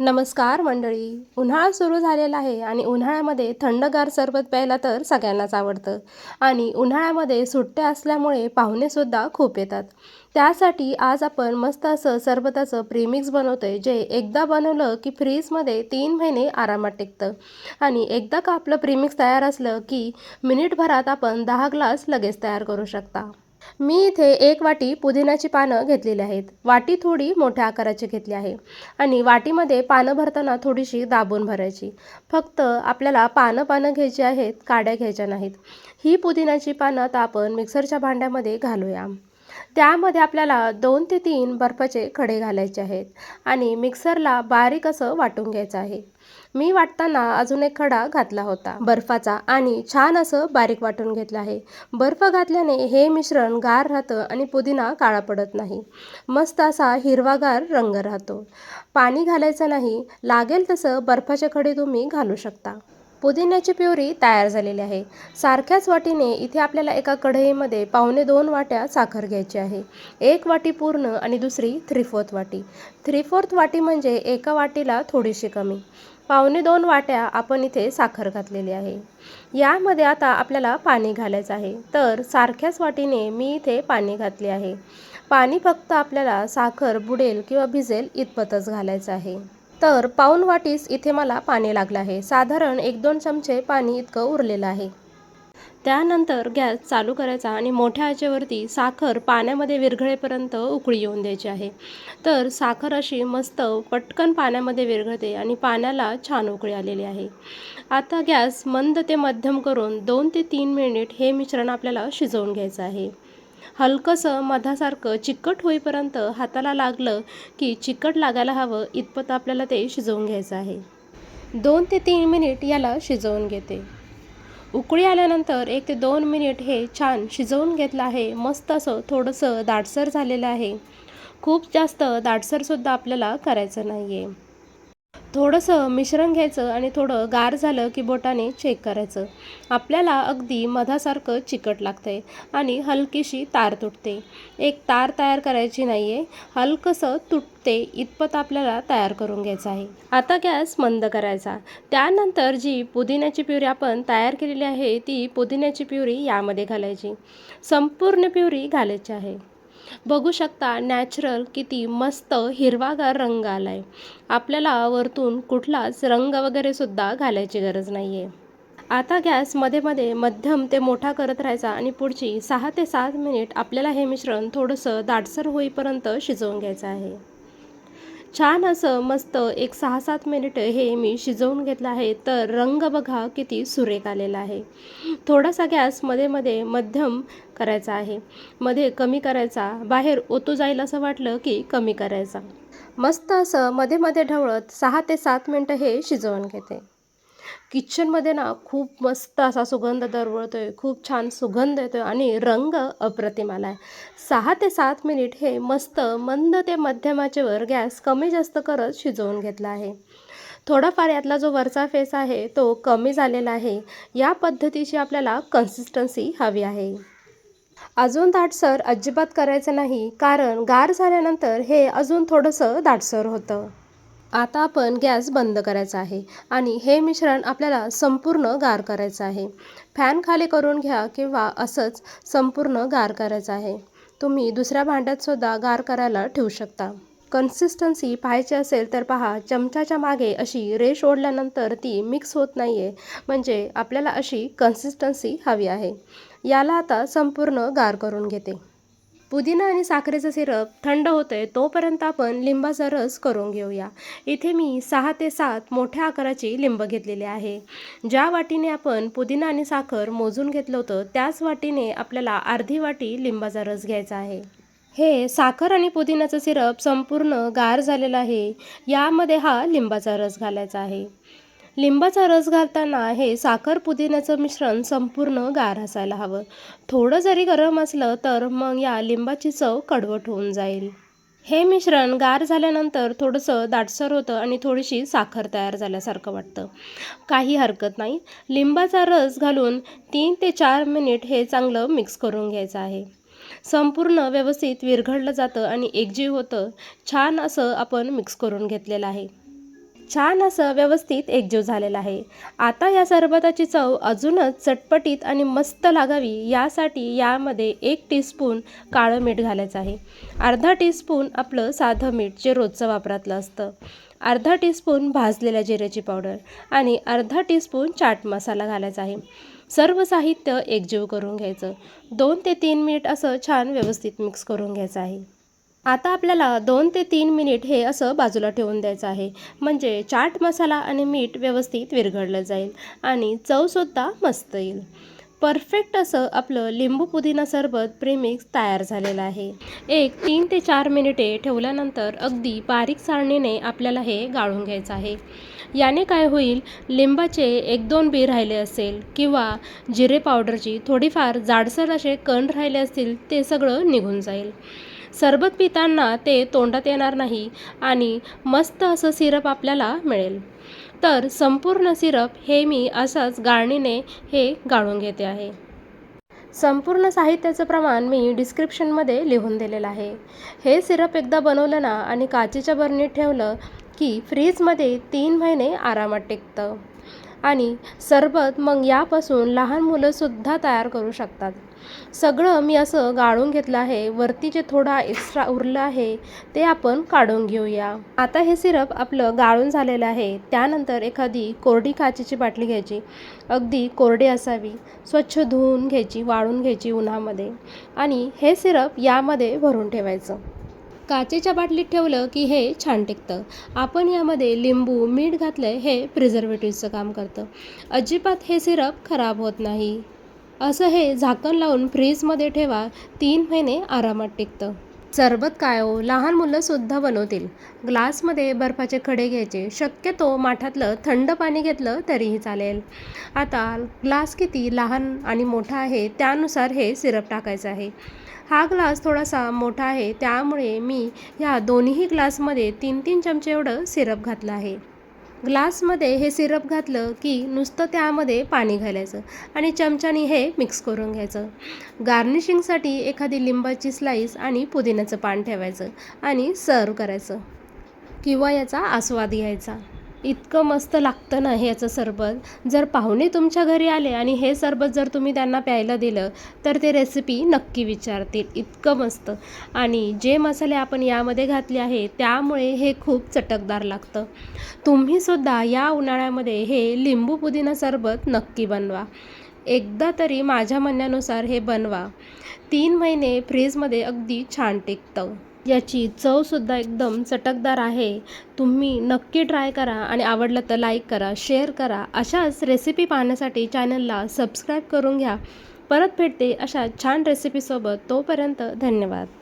नमस्कार मंडळी. उन्हाळा सुरू झालेला आहे आणि उन्हाळ्यामध्ये थंडगार सरबत प्यायला तर सगळ्यांनाच आवडतं. आणि उन्हाळ्यामध्ये सुट्ट्या असल्यामुळे पाहुणेसुद्धा खूप येतात. त्यासाठी आज आपण मस्त असं सरबताचं प्रीमिक्स बनवतो आहे जे एकदा बनवलं की फ्रीजमध्ये तीन महिने आरामात टिकतं. आणि एकदा का आपलं प्रीमिक्स तयार असलं की मिनिटभरात आपण दहा ग्लास लगेच तयार करू शकता. मी इथे एक वाटी पुदिन्याची पानं घेतलेली आहेत. वाटी थोडी मोठ्या आकाराची घेतली आहे आणि वाटीमध्ये पानं भरताना थोडीशी दाबून भरायची. फक्त आपल्याला पानं पानं घ्यायची आहेत काड्या घ्यायच्या नाहीत. ही पुदिन्याची पानं आता आपण मिक्सरच्या भांड्यामध्ये घालूया. त्यामध्ये आपल्याला दोन ते तीन बर्फाचे खडे घालायचे आहेत आणि मिक्सरला बारीक असं वाटून घ्यायचं आहे. मी वाटताना अजून एक खडा घातला होता. बर्फाचा आणि छान असं बारीक वाटून घेतलं आहे. बर्फ घातल्याने हे मिश्रण गार राहतं आणि पुदिना काळा पडत नाही. मस्त असा हिरवागार रंग राहतो. पाणी घालायचं नाही. लागेल तसं बर्फाचे खडे तुम्ही घालू शकता. पुदिन्याची प्युरी तयार झालेली आहे. सारख्याच वाटीने इथे आपल्याला एका कढईमध्ये पावणे दोन वाट्या साखर घ्यायची आहे. एक वाटी पूर्ण आणि दुसरी थ्री फोर्थ वाटी. थ्री फोर्थ वाटी म्हणजे एका वाटीला थोडीशी कमी. पावणे दोन वाट्या आपण इथे साखर घातलेली आहे. यामध्ये आता आपल्याला पाणी घालायचं आहे. तर सारख्याच वाटीने मी इथे पाणी घातले आहे. पाणी फक्त आपल्याला साखर बुडेल किंवा भिजेल इतपतच घालायचं आहे. तर पाऊण वाटीस इथे मला पाणी लागलं आहे. साधारण एक दोन चमचे पाणी इतकं उरलेलं आहे. त्यानंतर गॅस चालू करायचा आणि मोठ्या आचेवरती साखर पाण्यामध्ये विरघळेपर्यंत उकळी येऊन द्यायची आहे. तर साखर अशी मस्त पटकन पाण्यामध्ये विरघळते आणि पाण्याला छान उकळी आलेली आहे. आता गॅस मंद ते मध्यम करून दोन ते तीन मिनिट हे मिश्रण आपल्याला शिजवून घ्यायचं आहे. हलकंसं मधासारखं चिकट होईपर्यंत हाताला लागलं की चिकट लागायला हवं इतपत आपल्याला ते शिजवून घ्यायचं आहे. दोन ते तीन मिनिट याला शिजवून घेते. उकळी आल्यानंतर एक ते दोन मिनिट हे छान शिजवून घेतलं आहे. मस्त असं थोडंसं दाटसर झालेलं आहे. खूप जास्त दाटसरसुद्धा आपल्याला करायचं नाही आहे थोडंसं मिश्रण घ्यायचं आणि थोडं गार झालं की बोटाने चेक करायचं. आपल्याला अगदी मधासारखं चिकट लागतं आहे आणि हलकीशी तार तुटते. एक तार तयार करायची नाही आहे हलकंसं तुटते इतपत आपल्याला तयार करून घ्यायचं आहे. आता गॅस मंद करायचा. त्यानंतर जी पुदिन्याची प्युरी आपण तयार केलेली आहे ती पुदिन्याची प्युरी यामध्ये घालायची. संपूर्ण प्युरी घालायची आहे. बघू शकता नॅचरल किती मस्त हिरवागार रंग आला आहे आपल्याला वरतून कुठलाच रंग वगैरे सुद्धा घालायची गरज नाही आहे आता गॅसमध्ये मध्ये मध्यम ते मोठा करत राहायचा आणि पुढची सहा ते सात मिनिट आपल्याला हे मिश्रण थोडंसं दाटसर होईपर्यंत शिजवून घ्यायचं आहे. छान असं मस्त एक सहा सात मिनिटं हे मी शिजवून घेतलं आहे. तर रंग बघा किती सुरेख आलेला आहे. थोडासा गॅसमध्ये मध्ये मध्यम करायचा आहे. मध्ये कमी करायचा बाहेर ओतू जाईल असं वाटलं की कमी करायचा. मस्त असं मध्ये मध्ये ढवळत सहा ते सात मिनटं हे शिजवून घेते. किचनमध्ये ना खूप मस्त असा सुगंध दरवळतो आहे खूप छान सुगंध येतो आहे आणि रंग अप्रतिम आला आहे. सहा ते सात मिनिट हे मस्त मंद ते मध्यमाचेवर गॅस कमी जास्त करत शिजवून घेतला आहे. थोडाफार यातला जो वरचा फेस आहे तो कमी झालेला आहे. या पद्धतीची आपल्याला कन्सिस्टन्सी हवी आहे. अजून दाटसर अजिबात करायचं नाही कारण गार झाल्यानंतर हे अजून थोडंसं दाटसर होतं. आता आपण गॅस बंद करायचा आहे आणि हे मिश्रण आपल्याला संपूर्ण गार करायचं आहे. फॅन खाली करून घ्या किंवा असंच संपूर्ण गार करायचं आहे. तुम्ही दुसऱ्या भांड्यातसुद्धा गार करायला ठेवू शकता. कन्सिस्टन्सी पाहायची असेल तर पहा चमच्याच्या मागे अशी रेष ओढल्यानंतर ती मिक्स होत नाही आहे म्हणजे आपल्याला अशी कन्सिस्टन्सी हवी आहे. याला आता संपूर्ण गार करून घेते. पुदिना आणि साखरेचं सिरप थंड होतं आहे तोपर्यंत आपण लिंबाचा रस करून घेऊया. इथे मी सहा ते सात मोठ्या आकाराची लिंब घेतलेली आहे. ज्या वाटीने आपण पुदिना आणि साखर मोजून घेतलं होतं त्याच वाटीने आपल्याला अर्धी वाटी लिंबाचा रस घ्यायचा आहे. हे साखर आणि पुदिन्याचं सिरप संपूर्ण गार झालेलं आहे. यामध्ये हा लिंबाचा रस घालायचा आहे. लिंबाचा रस घालताना हे साखर पुदिन्याचं मिश्रण संपूर्ण गार असायला हवं. थोडं जरी गरम असलं तर मग या लिंबाची चव कडवट होऊन जाईल. हे मिश्रण गार झाल्यानंतर थोडंसं दाटसर होतं आणि थोडीशी साखर तयार झाल्यासारखं वाटतं. काही हरकत नाही. लिंबाचा रस घालून तीन ते चार मिनिट हे चांगलं मिक्स करून घ्यायचं आहे. संपूर्ण व्यवस्थित विरघळलं जातं आणि एकजीव होतं. छान असं आपण मिक्स करून घेतलेलं आहे. छान असं व्यवस्थित एकजीव झालेला आहे. आता या सरबताची चव अजूनच चटपटीत आणि मस्त लागावी यासाठी यामध्ये एक टीस्पून काळं मीठ घालायचं आहे. अर्धा टीस्पून आपलं साधं मीठ जे रोजचं वापरातलं असतं. अर्धा टीस्पून भाजलेल्या जिऱ्याची पावडर आणि अर्धा टीस्पून चाट मसाला घालायचा आहे. सर्व साहित्य एकजीव करून घ्यायचं. दोन ते तीन मिनिट असं छान व्यवस्थित मिक्स करून घ्यायचं आहे. आता आपल्याला दोन ते तीन मिनिट हे असं बाजूला ठेवून द्यायचं आहे. म्हणजे चाट मसाला आणि मीठ व्यवस्थित विरघळलं जाईल आणि चवसुद्धा मस्त येईल. परफेक्ट असं आपलं लिंबू पुदिना सरबत प्रेमिक्स तयार झालेलं आहे. एक तीन ते चार मिनिटे ठेवल्यानंतर अगदी बारीक सारणीने आपल्याला हे गाळून घ्यायचं आहे. याने काय होईल लिंबाचे एक दोन बी राहिले असेल किंवा जिरे पावडरची थोडीफार जाडसर असे कण राहिले असतील ते सगळं निघून जाईल. सरबत पिताना ते तोंडात येणार नाही आणि मस्त असं सिरप आपल्याला मिळेल. तर संपूर्ण सिरप हे मी असंच गाळणीने हे गाळून घेते आहे. संपूर्ण साहित्याचं प्रमाण मी डिस्क्रिप्शनमध्ये लिहून दिलेलं आहे. हे सिरप एकदा बनवलं ना आणि काचेच्या बरणीत ठेवलं की फ्रीजमध्ये तीन महिने आरामात टिकतं. आणि सरबत मग यापासून लहान मुलंसुद्धा तयार करू शकतात. सगळं मी असं गाळून घेतलं आहे. वरती जे थोडा एक्स्ट्रा उरलं आहे ते आपण काढून घेऊया. आता हे सिरप आपलं गाळून झालेलं आहे. त्यानंतर एखादी कोरडी काचेची बाटली घ्यायची. अगदी कोरडी असावी. स्वच्छ धुवून घ्यायची वाळून घ्यायची उन्हामध्ये. आणि हे सिरप यामध्ये भरून ठेवायचं. काचेच्या बाटलीत ठेवलं की हे छान टिकतं. आपण यामध्ये लिंबू मीठ घातलं हे प्रिझर्वेटिव्हचं काम करतं. अजिबात हे सिरप खराब होत नाही. असं हे झाकण लावून फ्रीजमध्ये ठेवा तीन महिने आरामात टिकतं. सरबत काय हो लहान मुलंसुद्धा बनवतील. ग्लासमध्ये बर्फाचे खडे घ्यायचे. शक्यतो माठातलं थंड पाणी घेतलं तरीही चालेल. आता ग्लास किती लहान आणि मोठा आहे त्यानुसार हे सिरप टाकायचं आहे. हा ग्लास थोडासा मोठा आहे त्यामुळे मी ह्या दोन्ही ग्लासमध्ये तीन तीन चमचे एवढं सिरप घातलं आहे. ग्लासमध्ये हे सिरप घातलं की नुसतं त्यामध्ये पाणी घालायचं आणि चमच्याने हे मिक्स करून घ्यायचं. गार्निशिंगसाठी एखादी लिंबाची स्लाईस आणि पुदिन्याचं पान ठेवायचं आणि सर्व करायचं. किंवा याचा आस्वाद घ्यायचा. इतकं मस्त लागतं ना ह्याचं सरबत. जर पाहुणे तुमच्या घरी आले आणि हे सरबत जर तुम्ही त्यांना प्यायला दिलं तर ते रेसिपी नक्की विचारतील. इतकं मस्त. आणि जे मसाले आपण यामध्ये घातले आहे त्यामुळे हे खूप चटकदार लागतं. तुम्हीसुद्धा या उन्हाळ्यामध्ये हे लिंबू पुदिना सरबत नक्की बनवा. एकदा तरी माझ्या म्हणण्यानुसार हे बनवा. तीन महिने फ्रीजमध्ये अगदी छान टिकतं. याची चवसुद्धा एकदम चटकदार आहे. तुम्ही नक्की ट्राय करा आणि आवडलं तर लाईक करा शेअर करा. अशाच रेसिपी पाहण्यासाठी चॅनलला सबस्क्राईब करून घ्या. परत भेटते अशा छान रेसिपीसोबत तोपर्यंत धन्यवाद.